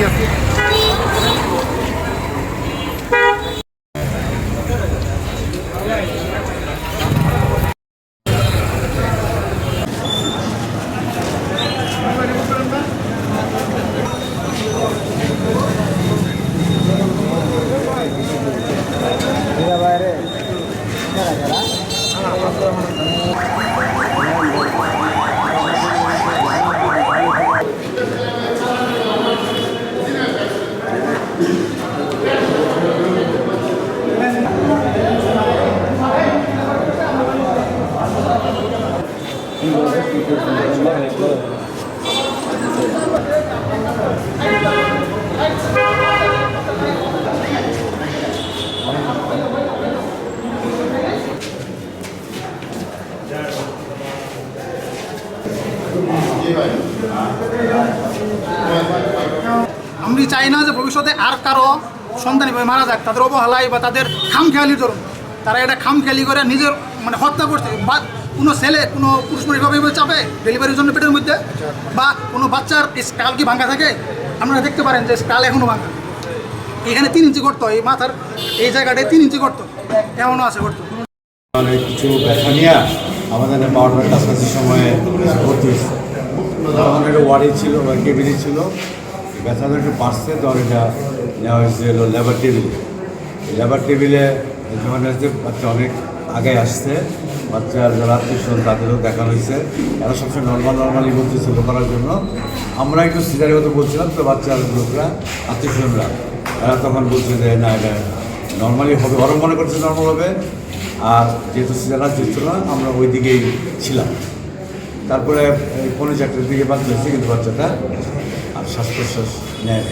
কি আছে আমি চাই না যে ভবিষ্যতে আর কারও সন্তান মারা যাক, তাদের অবহেলায় বা তাদের খামখেয়ালির ধরুন তারা এটা খামখেয়ালি করে নিজের মানে হত্যা করছে, বা কোনো ছেলে, কোনো পুরুষ এভাবে চাপে ডেলিভারির জন্য পেটের মধ্যে? বা কোনো বাচ্চার স্কাল কি ভাঙা থাকে? আপনারা দেখতে পারেন যে স্কাল এখনও ভাঙা এখানে তিন ইঞ্চি করতো এই মাথার, এই জায়গাটায় তিন ইঞ্চি করতো এমনও আছে করতো অনেক কিছু ব্যথা নিয়ে আমাদের বারোটার কাছাকাছি সময়ে ভর্তি একটা ওয়ার্ডে ছিল বা কেবিনে ছিল। ব্যথাটা একটু বাড়ছে তখন এটা নেওয়া হয়েছে হলো লেবার টেবিলে লেবার টেবিলে হচ্ছে বাচ্চা অনেক আগে আসছে। বাচ্চার যারা আত্মীয় তাদেরও দেখা হয়েছে। এরা সবসময় নর্মাল নর্মালি বলতেছিল করার জন্য। আমরা একটু সিজারের কথা বলছিলাম, তো বাচ্চার লোকরা, আত্মীয় স্বজনরা, এরা তখন বলছে যে, না, এটা নর্মালি হবে। ওরা মনে করছে নর্মাল হবে। আর যেহেতু সিজার দিচ্ছিল না, আমরা ওই দিকেই ছিলাম। তারপরে পনেরো চারটের দিকে বাচ্চা হচ্ছে কিন্তু বাচ্চাটা আর শ্বাস প্রশ্বাস নেয়।